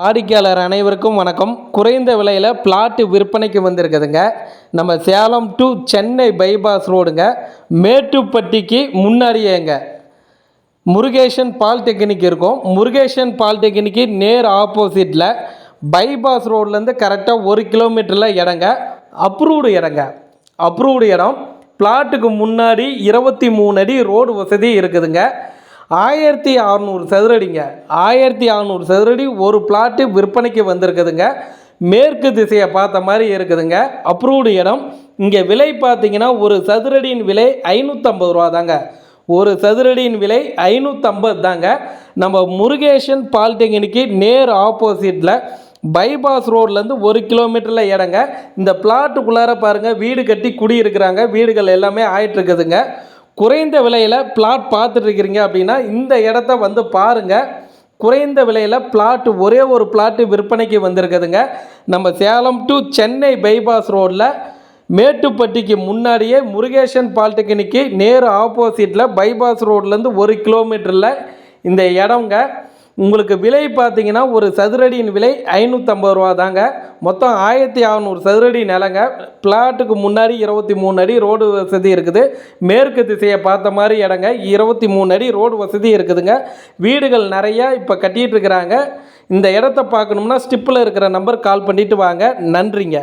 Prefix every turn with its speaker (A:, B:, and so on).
A: வாடிக்கையாளர் அனைவருக்கும் வணக்கம். குறைந்த விலையில் பிளாட்டு விற்பனைக்கு வந்திருக்குதுங்க. நம்ம சேலம் டு சென்னை பைபாஸ் ரோடுங்க மேட்டுப்பட்டிக்கு முன்னாடியேங்க. முருகேஷன் பாலிடெக்னிக் இருக்கும். முருகேஷன் பாலிடெக்னிக்கு நேர் ஆப்போசிட்டில் பைபாஸ் ரோட்லேருந்து கரெக்டாக ஒரு கிலோமீட்டரில் இடங்க. அப்ரூவ்டு இடங்க. அப்ரூவ்டு இடம். பிளாட்டுக்கு முன்னாடி இருபத்தி மூணு அடி ரோடு வசதி இருக்குதுங்க. ஆயிரத்தி அறநூறு சதுரடிங்க. ஆயிரத்தி அறநூறு சதுரடி ஒரு பிளாட்டு விற்பனைக்கு வந்திருக்குதுங்க. மேற்கு திசையை பார்த்த மாதிரி இருக்குதுங்க. அப்ரூவ்டு இடம். இங்கே விலை பார்த்தீங்கன்னா ஒரு சதுரடியின் விலை ஐநூற்றம்பது ரூபா தாங்க ஒரு சதுரடியின் விலை ஐநூற்றம்பது தாங்க. நம்ம முருகேஷன் பாலிடெக்னிக்கு நேர் ஆப்போசிட்டில் பைபாஸ் ரோட்லேருந்து ஒரு கிலோமீட்டரில் இடங்க. இந்த பிளாட்டுக்குள்ளார பாருங்கள் வீடு கட்டி குடியிருக்கிறாங்க. வீடுகள் எல்லாமே ஆயிட்டுருக்குதுங்க. குறைந்த விலையில் பிளாட் பார்த்துட்டு இருக்கிறீங்க அப்படின்னா இந்த இடத்த வந்து பாருங்கள் குறைந்த விலையில் பிளாட் ஒரே ஒரு பிளாட்டு விற்பனைக்கு வந்திருக்குதுங்க. நம்ம சேலம் டு சென்னை பைபாஸ் ரோட்டில் மேட்டுப்பட்டிக்கு முன்னாடியே முருகேசன் பாலிடெக்னிக்கு நேர் ஆப்போசிட்டில் பைபாஸ் ரோட்லேருந்து ஒரு கிலோமீட்டரில் இந்த இடங்க உங்களுக்கு விலை பார்த்தீங்கன்னா ஒரு சதுரடியின் விலை ஐநூற்றம்பது ரூபா தாங்க மொத்தம் ஆயிரத்தி அறநூறு சதுரடி நிலங்க. பிளாட்டுக்கு முன்னாடி இருபத்தி மூணு அடி ரோடு வசதி இருக்குது. மேற்கு திசையை பார்த்த மாதிரி இடங்க. இருபத்தி மூணு அடி ரோடு வசதி இருக்குதுங்க. வீடுகள் நிறையா இப்போ கட்டிகிட்டு இருக்கிறாங்க. இந்த இடத்த பார்க்கணும்னா ஸ்டிப்பில் இருக்கிற நம்பர் கால் பண்ணிவிட்டு வாங்க. நன்றிங்க.